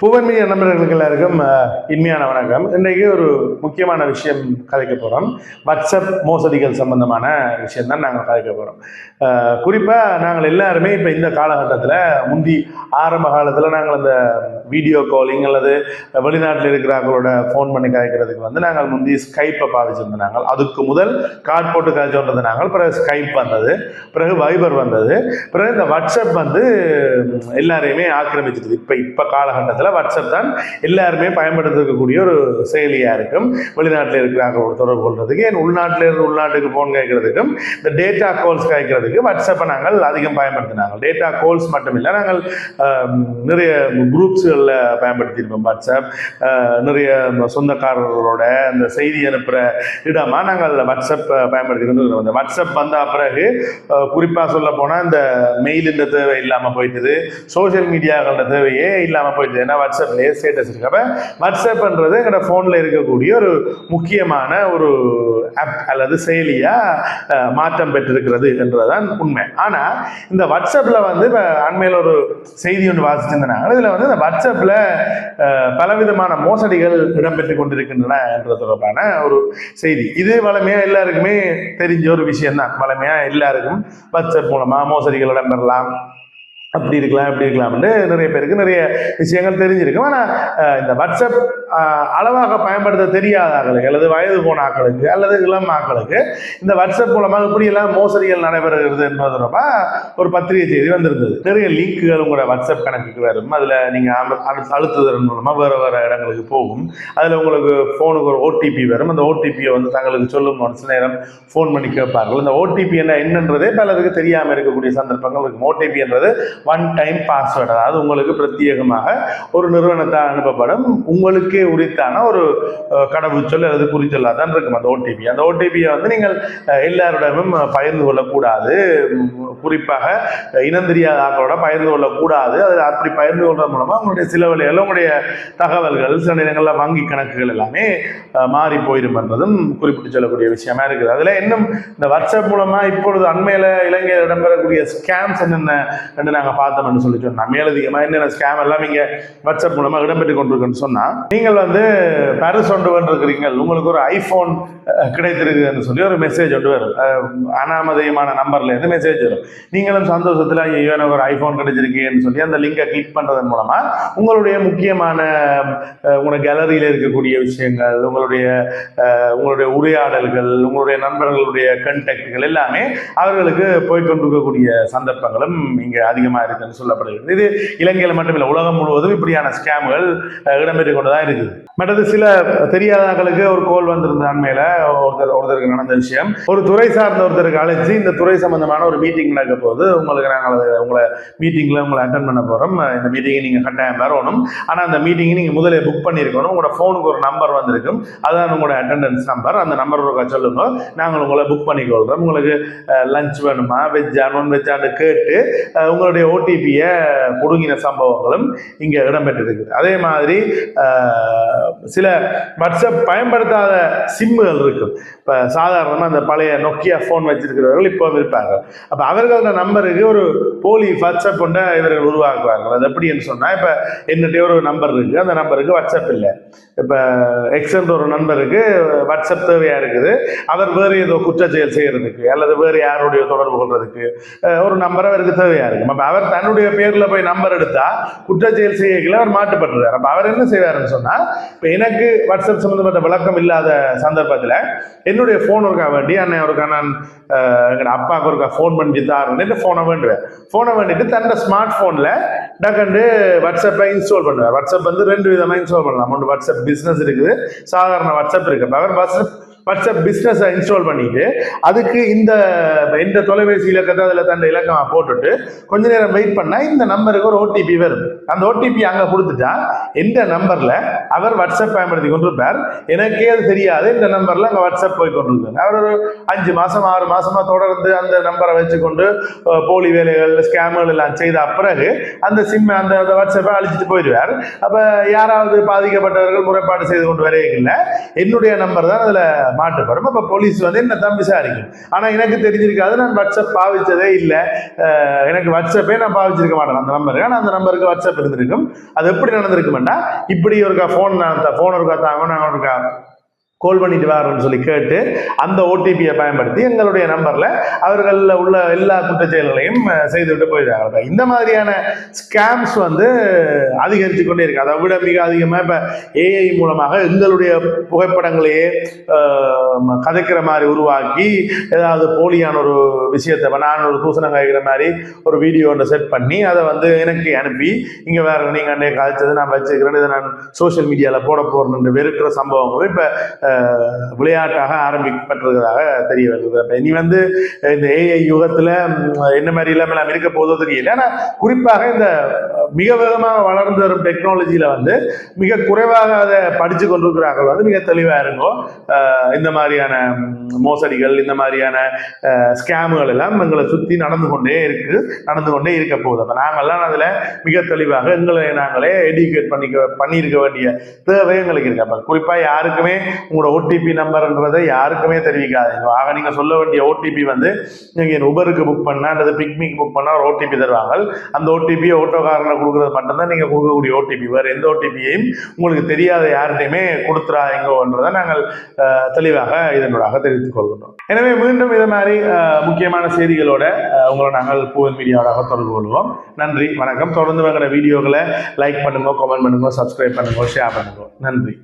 புவன்மிய நண்பர்களுக்கு எல்லாருக்கும் இனிமையான வணக்கம். இன்றைக்கு ஒரு முக்கியமான விஷயம் கதைக்க போகிறோம் வாட்ஸ்அப் மோசடிகள் சம்பந்தமான விஷயம் தான் நாங்கள் கதைக்க போகிறோம் குறிப்பாக நாங்கள் எல்லாருமே இப்போ இந்த காலகட்டத்தில் முந்தி ஆரம்ப காலத்தில் நாங்கள் அந்த வீடியோ காலிங் அல்லது வெளிநாட்டில் இருக்கிறவங்களோட ஃபோன் பண்ணி கதைக்கிறதுக்கு வந்து நாங்கள் முந்தி ஸ்கைப்பை பாவிச்சிருந்தோம் நாங்கள். அதுக்கு முதல் கார்ட் போட்டு கதைச்சோன்றது நாங்கள். பிறகு ஸ்கைப் வந்தது. பிறகு வைபர் வந்தது. பிறகு இந்த வாட்ஸ்அப் வந்து எல்லாரையுமே ஆக்கிரமிச்சிருது இப்போ இப்போ காலகட்டத்தில் வாட்ஸ்அப் தான் எல்லாருமே பயன்படுத்திருக்கக்கூடிய ஒரு செயலியாக இருக்கும். வெளிநாட்டில் இருக்கிறாங்களோட தொடர்பு கொள்றதுக்கு. என் உள்நாட்டில் இருந்து உள்நாட்டுக்கு ஃபோன் கேட்கறதுக்கும் இந்த டேட்டா கால்ஸ் கேட்கறதுக்கு வாட்ஸ்அப்பை நாங்கள் அதிகம் பயன்படுத்தினாங்க. டேட்டா கால்ஸ் மட்டும் இல்லை நாங்கள் நிறைய குரூப்ஸ்களில் பயன்படுத்தியிருப்போம் வாட்ஸ்அப் நிறைய சொந்தக்காரர்களோட அந்த செய்தி அனுப்புகிற இடமாக நாங்கள் வாட்ஸ்அப் பயன்படுத்தி கொண்டு வாட்ஸ்அப் வந்த பிறகு குறிப்பாக சொல்ல போனால் இந்த மெயிலுன்ற தேவை இல்லாமல் போயிட்டுது. சோஷியல் மீடியாக்களோட தேவையே இல்லாமல் போயிட்டுது. ஏன்னா வாட்ஸ்அப்லேயே ஸ்டேட்டஸ் இருக்கு. அப்போ வாட்ஸ்அப்ன்றது எங்களோட ஃபோனில் இருக்கக்கூடிய ஒரு முக்கியமான ஒரு ஆப் அல்லது செயலியாக மாற்றம் பெற்றிருக்கிறது என்றதுதான் உண்மை. ஆனால் இந்த வாட்ஸ்அப்பில் வந்து இப்போ அண்மையில் ஒரு செய்தி ஒன்று வாசிச்சிருந்தாங்க. இதில் வந்து இந்த வாட்ஸ்அப்பில் பலவிதமான மோசடிகள் இடம்பெற்று கொண்டிருக்கின்றன என்ற தொடர்பான ஒரு செய்தி. இது வளமையாக எல்லாருக்குமே தெரிஞ்ச ஒரு விஷயம்தான். வளமையாக எல்லாருக்கும் வாட்ஸ்அப் மூலமாக மோசடிகள் இடம்பெறலாம். அப்படி இருக்கலாம் இப்படி இருக்கலாம்னு நிறைய பேருக்கு நிறைய விஷயங்கள் தெரிஞ்சிருக்கும். ஆனால் இந்த வாட்ஸ்அப் அளவாக பயன்படுத்த தெரியாத ஆட்களுக்கு அல்லது வயது போன ஆக்களுக்கு அல்லது இளம் ஆக்களுக்கு இந்த வாட்ஸ்அப் மூலமாக இப்படியெல்லாம் மோசடிகள் நடைபெறுகிறது என்பது தொடர்பாக ஒரு பத்திரிகை செய்தி வந்திருந்தது. நிறைய லிங்க்குகள் உங்களோட வாட்ஸ்அப் கணக்குக்கு வரும். அதில் நீங்கள் அழுத்துதன் மூலமாக வேறு வேறு இடங்களுக்கு போகும். அதில் உங்களுக்கு ஃபோனுக்கு ஒரு ஓடிபி வரும். அந்த ஓடிபியை வந்து தங்களுக்கு சொல்லும் ஒரு சில நேரம் ஃபோன் பண்ணி கேட்பார்கள். இந்த ஓடிபி என்ன என்னன்றதே பலருக்கு தெரியாமல் இருக்கக்கூடிய சந்தர்ப்பங்கள் இருக்கும். ஓடிபி என்றது ஒன் டைம் பாஸ்வேர்டு அதாவது உங்களுக்கு பிரத்யேகமாக ஒரு நிறுவனத்தால் அனுப்பப்படும். உங்களுக்கே உரித்தான ஒரு கடவுச்சொல் அல்லது குறிச்சொல்லாக தான் இருக்கும். அந்த ஓடிபி அந்த ஓடிபியை வந்து நீங்கள் எல்லாரிடமும் பகிர்ந்து கொள்ளக்கூடாது. குறிப்பாக அஹ், ஆக்களோட பகிர்ந்து கொள்ளக்கூடாது. அது அப்படி பகிர்ந்து கொள்றது மூலமாக உங்களுடைய சில வழிகள் உங்களுடைய தகவல்கள் சில நேரங்களில் வங்கி கணக்குகள் எல்லாமே மாறி போயிடும் என்பதும் குறிப்பிட்டு சொல்லக்கூடிய விஷயமா இருக்குது. அதில் இன்னும் இந்த வாட்ஸ்அப் மூலமாக இப்பொழுது அண்மையில் இலங்கையில் இடம்பெறக்கூடிய ஸ்கேம்ஸ் என்னென்ன என்று நாங்கள் பார்த்தோம்னு சொல்லி சொன்னால் மேலதிகமாக என்னென்ன ஸ்கேம் எல்லாம் இங்கே வாட்ஸ்அப் மூலமாக இடம்பெற்று கொண்டிருக்குன்னு சொன்னால் நீங்கள் வந்து பரிசு ஒன்று வந்துருக்கிறீங்க உங்களுக்கு ஒரு ஐஃபோன் கிடைத்திருக்குதுன்னு சொல்லி ஒரு மெசேஜ் ஒன்று வரும். அனாமதயமான நம்பர்லேருந்து மெசேஜ் வரும். நீங்களும் சந்தோஷத்தில் ஐயோ எனக்கு ஒரு ஐஃபோன் கிடைச்சிருக்கேன்னு சொல்லி அந்த லிங்கை கிளிக் பண்ணுறதன் மூலமாக உங்களுடைய முக்கியமான உங்களோட கேலரியில் இருக்கக்கூடிய விஷயங்கள் உங்களுடைய உங்களுடைய உரையாடல்கள் உங்களுடைய நண்பர்களுடைய கண்டெக்ட்கள் எல்லாமே அவர்களுக்கு போய் கொண்டிருக்கக்கூடிய சந்தர்ப்பங்களும் இங்கே அதிகமாக இருக்குன்னு சொல்லப்படுகிறது. இது இலங்கையில் மட்டுமில்லை உலகம் முழுவதும் இப்படியான ஸ்கேம்கள் இடம்பெற்று கொண்டு தான் இருக்குது. மற்றது சில தெரியாதவர்களுக்கு ஒரு கோல் வந்திருந்த அண்மையில் ஒருத்தர் ஒருத்தருக்கு நடந்த விஷயம். ஒரு துறை சார்ந்த ஒருத்தருக்கு அழைச்சி இந்த துறை சம்பந்தமான ஒரு மீட்டிங் நடக்க போது உங்களுக்கு நாங்கள் உங்களை மீட்டிங்கில் உங்களை அட்டன் பண்ண போகிறோம் இந்த மீட்டிங்கை நீங்கள் கட்டாயம் வரணும். ஆனால் அந்த மீட்டிங்கை நீங்கள் முதலே புக் பண்ணியிருக்கணும். உங்களோட ஃபோனுக்கு ஒரு நம்பர் வந்திருக்கும். அதான் உங்களோட அட்டெண்டன்ஸ் நம்பர் அந்த நம்பர் ஒரு சொல்லுங்க. நாங்கள் உங்களை புக் பண்ணிக்கொள்கிறோம் உங்களுக்கு லஞ்ச் வேணுமா? வெஜ்ஜா நான் வெஜ்ஜான்னு கேட்டு உங்களுடைய ஓடிபியை புடுங்கின சம்பவங்களும் இங்கே இடம்பெற்றிருக்குது அதே மாதிரி சில வாட்ஸ்அப் பயன்படுத்தாத சிம்முகள் இருக்கும். இப்போ சாதாரணமாக அந்த பழைய நொக்கியா ஃபோன் வச்சிருக்கிறவர்கள் இப்போ இருப்பாங்க அப்போ அவர்களோட நம்பருக்கு ஒரு போலி வாட்ஸ்அப் கொண்ட இவர்கள் உருவாக்குவார்கள். அது எப்படின்னு சொன்னால் இப்போ என்னுடைய ஒரு நம்பர் இருக்குது அந்த நம்பருக்கு வாட்ஸ்அப் இல்லை. இப்போ எக்ஸன்ற ஒரு நண்பருக்கு வாட்ஸ்அப் தேவையாக இருக்குது. அவர் வேறு ஏதோ குற்றச்செயல் செய்கிறதுக்கு அல்லது வேறு யாருடைய தொடர்பு கொள்றதுக்கு ஒரு நம்பர் அவருக்கு தேவையாக இருக்கும். அப்போ அவர் தன்னுடைய பேரில் போய் நம்பர் எடுத்தால் குற்றச்செயல் செய்கையில் அவர் மாட்டுப்பட்டுறார் அப்போ அவர் என்ன செய்வாருன்னு சொன்னால் இப்போ எனக்கு வாட்ஸ்அப் சம்மந்தப்பட்ட விளக்கம் இல்லாத சந்தர்ப்பத்தில் என்னுடைய ஃபோன் இருக்கா வேண்டி அண்ணன் ஒருக்கா நான் அப்பாவுக்கு ஒருக்கா ஃபோன் பண்ணி தாருன்னு ஃபோனை வேண்டுவேன். ஃபோனை வேண்டிட்டு தன்னோட ஸ்மார்ட் ஃபோனில் டக்கண்டு வாட்ஸ்அப்பை இன்ஸ்டால் பண்ணுவார் வாட்ஸ்அப் வந்து ரெண்டு விதமாக இன்ஸ்டால் பண்ணலாம். ஒன்று வாட்ஸ்அப் பிஸ்னஸ் இருக்குது சாதாரண வாட்ஸ்அப் இருக்குது அவர் வாட்ஸ்அப் வாட்ஸ்அப் பிஸ்னஸை இன்ஸ்டால் பண்ணிட்டு அதுக்கு இந்த இந்த தொலைபேசி இலக்கத்தை அதில் தன் இலக்கமாக போட்டுட்டு கொஞ்ச நேரம் வெயிட் பண்ணால் இந்த நம்பருக்கு ஒரு ஓடிபி வரும். அந்த ஓடிபி அங்கே கொடுத்துட்டா எந்த நம்பரில் அவர் வாட்ஸ்அப் பயன்படுத்தி கொண்டிருப்பார் எனக்கே அது தெரியாது இந்த நம்பரில் அங்கே வாட்ஸ்அப் போய் கொண்டிருக்காங்க அவர் ஒரு அஞ்சு மாதம் ஆறு மாதமாக தொடர்ந்து அந்த நம்பரை வச்சுக்கொண்டு போலி வேலைகள் ஸ்கேம்கள் எல்லாம் செய்த பிறகு அந்த சிம் அந்த அந்த வாட்ஸ்அப்பை அழிச்சிட்டு போயிடுவார். அப்போ யாராவது பாதிக்கப்பட்டவர்கள் முறைப்பாடு செய்து கொண்டு வரையில என்னுடைய நம்பர் தான் அதில் மாட்டுப்படும் அப்போ போலீஸ் வந்து என்ன தான் விசாரிக்கும்? ஆனால் எனக்கு தெரிஞ்சிருக்காது நான் வாட்ஸ்அப் பாவிச்சதே இல்லை. எனக்கு வாட்ஸ்அப்பே நான் பாவிச்சிருக்க மாட்டேன். அந்த நம்பருக்கு ஆனால் அந்த நம்பருக்கு வாட்ஸ்அப் இருந்திருக்கும். அது எப்படி நடந்திருக்குமெண்டா இப்படி ஒருக்கா ஃபோன் நான் ஃபோன் இருக்கா தாங்க அவன் அவனுக்கா கால் பண்ணிட்டு வாரேன்னு சொல்லி கேட்டு அந்த ஓடிபியை பயன்படுத்தி எங்களுடைய நம்பரில் அவர்களில் உள்ள எல்லா குற்றச்செயல்களையும் அஹ், செய்துவிட்டு போயிடுறாங்க. இந்த மாதிரியான ஸ்கேம்ஸ் வந்து அதிகரித்து கொண்டே இருக்கு. அதை விட மிக அதிகமாக இப்போ ஏஐ மூலமாக எங்களுடைய புகைப்படங்களையே கதைக்கிற மாதிரி உருவாக்கி ஏதாவது போலியான ஒரு விஷயத்தை நான் ஒரு பூசணம் காய்க்கிற மாதிரி ஒரு வீடியோ ஒன்று செட் பண்ணி அதை வந்து எனக்கு அனுப்பி இங்கே வேற நீங்கள் அன்றைய காய்ச்சது நான் வச்சுக்கிறேன் இதை நான் சோஷியல் மீடியாவில் போட போகிறேன் வெறுக்கிற சம்பவங்களும் இப்போ விளையாட்டாக ஆரம்பிக்கப்பட்டிருக்கிறதாக தெரிய வருது அப்ப இனி வந்து இந்த ஏஐ யுகத்தில் என்ன மாதிரி இல்லாமல் இருக்க போதோ தெரியல ஆனால் குறிப்பாக இந்த மிக வேகமாக வளர்ந்து வரும் டெக்னாலஜியில் வந்து மிக குறைவாக அதை படித்து கொண்டிருக்கிறார்கள். வந்து மிக தெளிவாக இருக்கும் இந்த மாதிரியான மோசடிகள் இந்த மாதிரியான ஸ்கேமுகள் எல்லாம் எங்களை சுற்றி நடந்து கொண்டே இருக்கு நடந்து கொண்டே இருக்க போகுது. அப்போ நாங்கள்லாம் அதில் மிக தெளிவாக எங்களை நாங்களே எடியூகேட் பண்ணிக்க பண்ணியிருக்க வேண்டிய தேவை எங்களுக்கு இருக்கு. அப்போ குறிப்பாக யாருக்குமே உங்களோட ஓடிபி நம்பர்ன்றதை யாருக்குமே தெரிவிக்காதீங்க. ஆக நீங்கள் சொல்ல வேண்டிய ஓடிபி வந்து நீங்கள் உபருக்கு புக் பண்ணால் அல்லது பிக்மிக் புக் பண்ணால் ஒரு ஓடிபி தருவாங்க அந்த ஓடிபியை ஓட்டோக்காரனை கொடுக்குறது மட்டும்தான் நீங்கள் கொடுக்கக்கூடிய ஓடிபி வேறு எந்த ஓடிபியையும் உங்களுக்கு தெரியாத யார்கிட்டையுமே கொடுத்துறாதீங்கன்றதை நாங்கள் தெளிவாக இதனூடாக தெரிவித்துக் கொள்கின்றோம். எனவே மீண்டும் இது மாதிரி முக்கியமான செய்திகளோட உங்களை நாங்கள் பூவன் மீடியாவோட தொடர்பு கொள்வோம். நன்றி வணக்கம். தொடர்ந்து வாங்குற வீடியோக்களை லைக் பண்ணுங்க கமெண்ட் பண்ணுங்க சப்ஸ்கிரைப் பண்ணுங்க ஷேர் பண்ணுங்க. நன்றி.